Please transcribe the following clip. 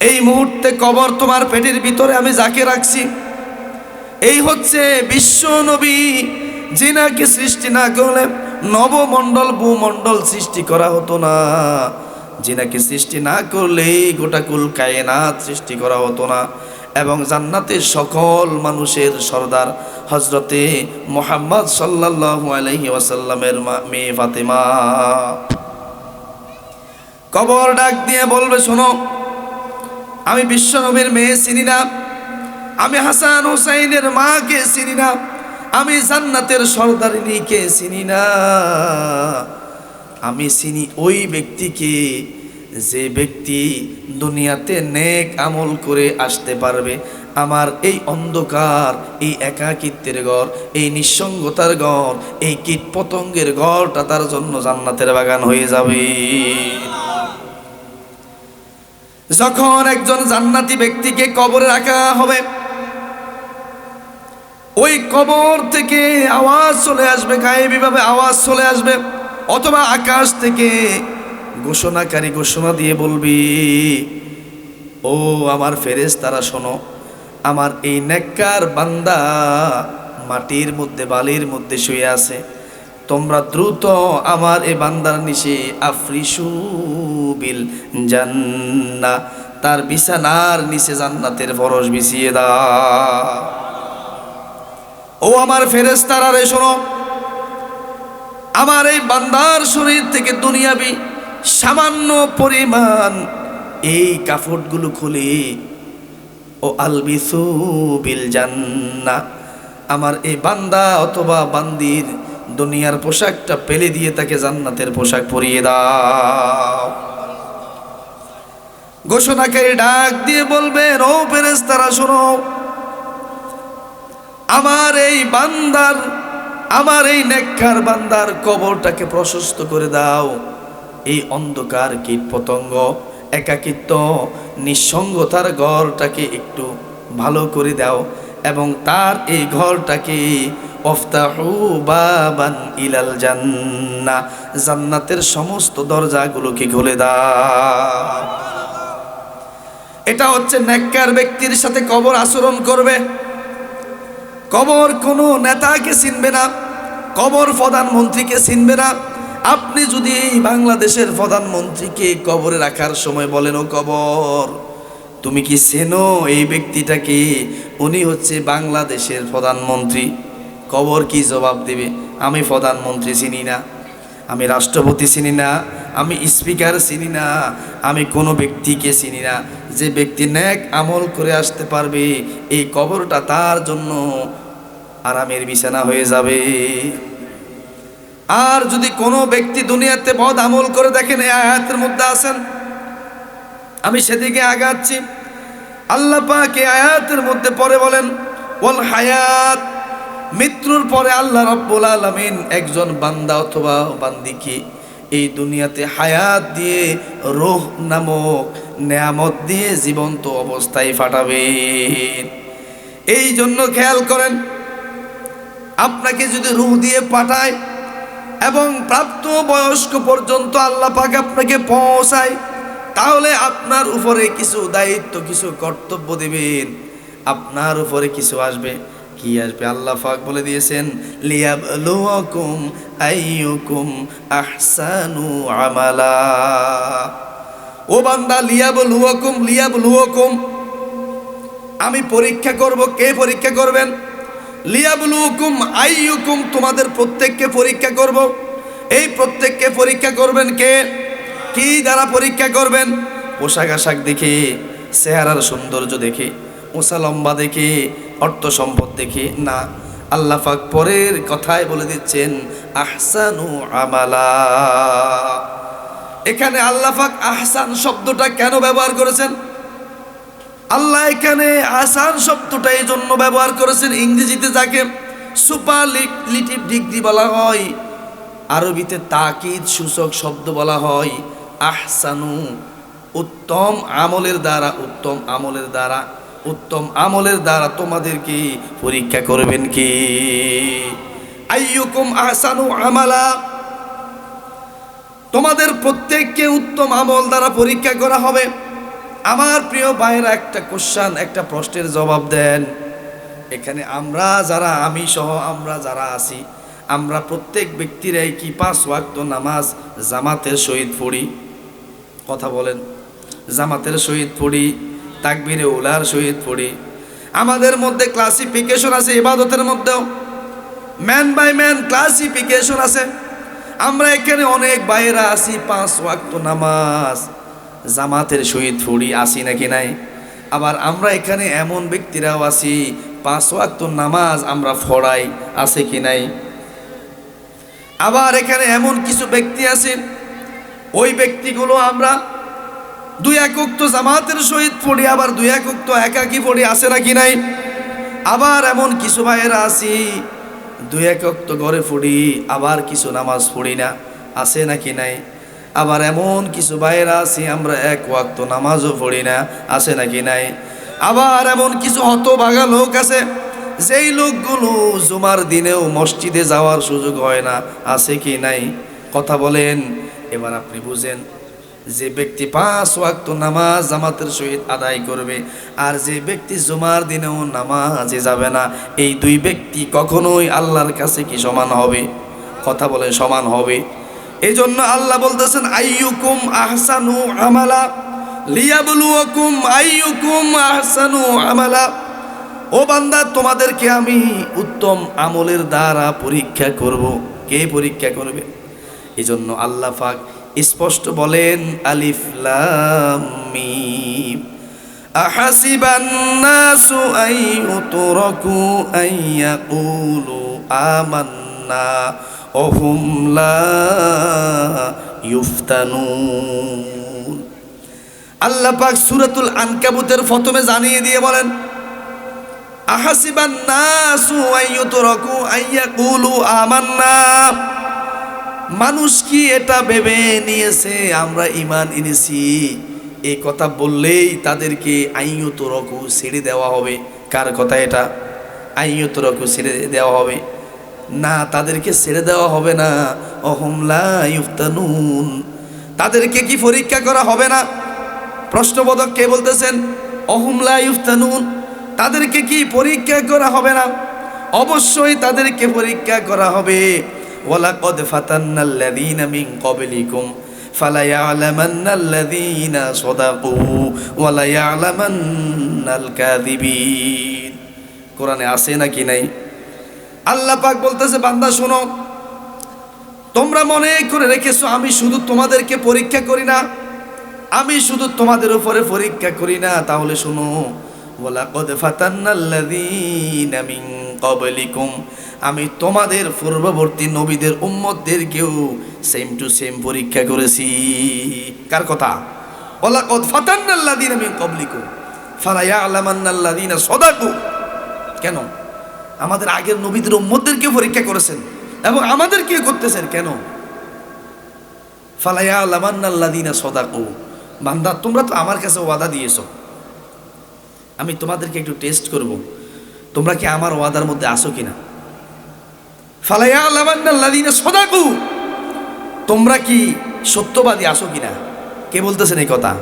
এই মুহূর্তে কবর তোমার পেটের ভিতরে আমি যাকে রাখছি। এই হচ্ছে বিশ্ব নবী জিনাকে সৃষ্টি না করলে নবমণ্ডল, ভূমণ্ডল সৃষ্টি করা হতো না। জিনাকে সৃষ্টি না করলে গোটা কুল কায়নাত সৃষ্টি করা হতো না। এবং জান্নাতের সকল মানুষের সর্দার হজরতে মোহাম্মদ সাল্লাল্লাহু আলাইহি ওয়াসাল্লামের মেয়ে ফাতেমা। কবর ডাক দিয়ে বলবে, শোনো আমি বিশ্বনবীর মেয়ে চিনি না। আমি হাসান হুসাইনের মাকে চিনি না। আমি জান্নাতের সর্দারিনীকে চিনি না। আমি চিনি ওই ব্যক্তিকে যে ব্যক্তি দুনিয়াতে নেক আমল করে আসতে পারবে। আমার এই অন্ধকার, এই একাকিত্বের ঘর, এই নিঃসঙ্গতার ঘর, এই কীট পতঙ্গের ঘরটা তার জন্য জান্নাতের বাগান হয়ে যাবে। যখন একজন জান্নাতি ব্যক্তিকে কবরে রাখা হবে, ওই কবর থেকে আওয়াজ চলে আসবে গায়েবী ভাবে আওয়াজ চলে আসবে, অথবা আকাশ থেকে ঘোষণাকারী ঘোষণা দিয়ে বলবি, ও আমার ফেরেস তারা শোনো, আমার এই নেককার বান্দা মাটির মধ্যে বালির মধ্যে শুয়ে আছে। তোমরা দ্রুত আমার এ বান্দার নিচে আফ্রিসু বিল জান্না, তার বিছানার নিচে জান্নাতের ফরস বিছিয়ে দা ও আমার ফেরেস্তারা রে, শোনো। আমার এই বান্দার শরীর থেকে দুনিয়াবি সামান্য পরিমাণ এই কাপড়গুলো খুলে, ও আলবিসু বিল জান্না, আমার এই বান্দা অথবা বান্দির দুনিয়ার পোশাকটা পেলে দিয়ে তাকে জান্নাতের পোশাক পরিয়ে দাও। ঘোষণাকারী ডাক দিয়ে বলবে বলবেন ও ফেরেস্তারা শোনো। আমার এই বান্দার, আমার এই নেককার বান্দার কবরটাকে প্রশস্ত করে দাও। এই অন্ধকার কীট পতঙ্গ, একাকিত্ব, নিঃসঙ্গতার ঘরটাকে একটু ভালো করে দাও এবং তার এই ঘরটাকে অফতাহু বাবান ইলাল জান্না জান্নাতের সমস্ত দরজাগুলোকে খুলে দাও। এটা হচ্ছে নেককার ব্যক্তির সাথে কবর আচরণ করবে। কবর কোনো নেতাকে চিনবে না, কবর প্রধানমন্ত্রীকে চিনবে না। আপনি যদি এই বাংলাদেশের প্রধানমন্ত্রীকে কবরে রাখার সময় বলেন, ও কবর, তুমি কি চেনো এই ব্যক্তিটাকে? উনি হচ্ছে বাংলাদেশের প্রধানমন্ত্রী। কবর কি জবাব দেবে? আমি প্রধানমন্ত্রী চিনি না, আমি রাষ্ট্রপতি চিনি না, আমি স্পিকার চিনি না, আমি কোনো ব্যক্তিকে চিনি না। যে ব্যক্তি ন্যাক আমল করে আসতে পারবে, এই কবরটা তার জন্য আরামের বিছানা হয়ে যাবে। আর যদি কোনো ব্যক্তি দুনিয়াতে বদ আমল করে দেখেন, এই আয়াতের মধ্যে আছেন, আমি সেদিকে আগাচ্ছি। আল্লাহ পাক আয়াতের মধ্যে পরে বলেন, ওয়াল হায়াত মৃত্যুর পরে আল্লাহ রব্বুল আলমিন একজন বান্দা অথবা বান্দিকে এই দুনিয়াতে হায়াত দিয়ে রোহ নামক নেয়ামত দিয়ে জীবন্ত অবস্থায় ফাটাবেন। এই জন্য খেয়াল করেন, আপনাকে যদি রুহ দিয়ে পাঠায় এবং প্রাপ্ত বয়স্ক পর্যন্ত আল্লাহ পাক আপনাকে পৌঁছায়, তাহলে আপনার উপরে কিছু দায়িত্ব, কিছু কর্তব্য দেবেন। আপনার উপরে কিছু আসবে। কি আসবে? আল্লাহ পাক বলে দিয়েছেন লিয়াব লিয়াবলুয়াকুম আইয়ুকুম আহসানু আমালা। ও বান্দা, লিয়াবলুয়াকুম লিয়াবলুয়াকুম। আমি পরীক্ষা করব, কে পরীক্ষা করবেন? লিয়াবলুকুম আইয়ুকুম। তোমাদের প্রত্যেককে পরীক্ষা করব। এই প্রত্যেককে পরীক্ষা করবেন কে? কি দ্বারা পরীক্ষা করবেন? পোশাক আশাক দেখে, চেহারার সৌন্দর্য দেখে, উঁচা লম্বা দেখে অর্থ সম্পদ দেখে না। আল্লাহ পাক পরের কথায় বলে দিচ্ছেন, আহসানু আমালা। এখানে আল্লাহ পাক আহসান শব্দটা কেন ব্যবহার করেছেন? আল্লাহ এখানে আসান শব্দটা এই জন্য ব্যবহার করেছেন, ইংরেজিতে যাকে সুপারলিটিভ ডিগ্রি বলা হয়, আরবিতে তাকিদ সূচক শব্দ বলা হয়, আহসানু, উত্তম আমলের দ্বারা, উত্তম আমলের দ্বারা। উত্তম আমলের দ্বারা তোমাদেরকে পরীক্ষা করবেন কি? আইয়ুকুম আহসানু আমালা। তোমাদের প্রত্যেককে উত্তম আমল দ্বারা পরীক্ষা করা হবে। আমার প্রিয় ভাইয়েরা, একটা কোশ্চান একটা প্রশ্নের জবাব দেন। এখানে আমরা যারা, আমি সহ আমরা যারা আছি, আমরা প্রত্যেক ব্যক্তিরাই কি পাঁচ ওয়াক্ত নামাজ জামাতের সহিত পড়ি? কথা বলেন। জামাতের সহিত পড়ি তাকবিরে উলার সহিত পড়ি। আমাদের মধ্যে ক্লাসিফিকেশন আছে ইবাদতের মধ্যেও। ম্যান বাই ম্যান ক্লাসিফিকেশন আছে। আমরা এখানে অনেক বাইরা আছি, পাঁচ ওয়াক্ত নামাজ, জামাতের সহিত পড়ি আসি নাকি নাই? আবার আমরা এখানে এমন ব্যক্তিরাও আছি, পাঁচ ওয়াক্ত নামাজ আমরা ফড়াই আছে কি নাই? আবার এখানে এমন কিছু ব্যক্তি আছে, ওই ব্যক্তিগুলো আমরা দুই একক তো জামাতের সহিত পড়ি, আবার দুই একক তো একাকি পড়ি, আছে নাকি নাই? আবার এমন কিছু ভাইয়েরা আছি, দুই একক তো ঘরে পড়ি, আবার কিছু নামাজ পড়ি না, আছে নাকি নাই? আবার এমন কিছু ভাইয়েরা আছি, আমরা এক ওয়াক্ত নামাজও পড়ি না, আছে নাকি নাই? আবার এমন কিছু হতভাগা লোক আছে, যেই লোকগুলো জুমার দিনেও মসজিদে যাওয়ার সুযোগ হয় না, আছে কি নাই? কথা বলেন, এবার আপনি বুঝেন। যে ব্যক্তি পাঁচ ওয়াক্ত নামাজ জামাতের সহিত আদায় করবে, আর যে ব্যক্তি জুমার দিনেও নামাজে যাবে না, এই দুই ব্যক্তি কখনোই আল্লাহর কাছে কি সমান হবে? কথা বলে সমান হবে। এই জন্য আল্লাহ বলতেছেন, আইয়ুকুম আহসানু আমালা আহসানু আমালা। ও বান্দা, তোমাদেরকে আমি উত্তম আমলের দ্বারা পরীক্ষা করব। কে পরীক্ষা করবে? এই জন্য আল্লাহ পাক স্পষ্ট বলেন, আলিফ লাম মিম। আহাসিবান নাসু আই উতরাকু আই ইয়াকুলু আমান্না ওহুম লা ইফতানুন আল্লাহ পাক সূরাতুল আনকাবুতের প্রথমে জানিয়ে দিয়ে বলেন আহাসিবান নাসু আই উতরাকু আই ইয়াকুলু আমান্না। মানুষ কি এটা ভেবে নিয়েছে? আমরা ইমান এনেছি। এই কথা বললেই তাদেরকে আইয়ত রকু ছেড়ে দেওয়া হবে। কার কথা এটা? আইয়ত রকু ছেড়ে দেওয়া হবে। না, তাদেরকে ছেড়ে দেওয়া হবে না। অহমলা ইফতানুন। তাদেরকে কি পরীক্ষা করা হবে না? প্রশ্নবোধক কে বলতেছেন? অহমলা ইফতানুন। তাদেরকে কি পরীক্ষা করা হবে না? অবশ্যই তাদেরকে পরীক্ষা করা হবে। ওয়ালাকদ ফাতান্নাল্লাযীনা মিন ক্বাবলিকুম, ফালায়ালামান্নাল্লাযীনা সাদাকু ওয়ালায়ালামান্নাল কাযিবিন কোরআনে আছে নাকি নাই? আল্লাহ পাক বলতেছে, বান্দা শোনো, তোমরা মনে করে রেখেছো, আমি শুধু তোমাদেরকে পরীক্ষা করি না, আমি শুধু তোমাদের উপরে পরীক্ষা করি না, তাহলে শোনো ওয়ালাকদ ফাতান্নাল্লাযীনা মিন ক্বাবলিকুম। আমি তোমাদের পূর্ববর্তী নবীদের উম্মতদেরকেও সেম টু সেম পরীক্ষা করেছি। কার কথা? ওয়ালাকদ ফাতান্নাল্লাযীনা মিন ক্বাবলিকুম। ফালা ইয়ালামান্নাল্লাযীনা সাদাকু। কেন? আমাদের আগের নবীদের উম্মতদেরকে পরীক্ষা করেছেন এবং আমাদেরকে করতেছেন কেন? ফালাইয়া লামান্নাল্লাদিনা সদাকু। বান্দা, তোমরা তো আমার কাছে ওয়াদা দিয়েছ। আমি তোমাদেরকে একটু টেস্ট করব। তোমরা কি আমার ওয়াদার মধ্যে আসো কিনা? ফালাইয়া সদাকু। তোমরা কি সত্যবাদী আসো কিনা? কে বলতেছেন এই কথা?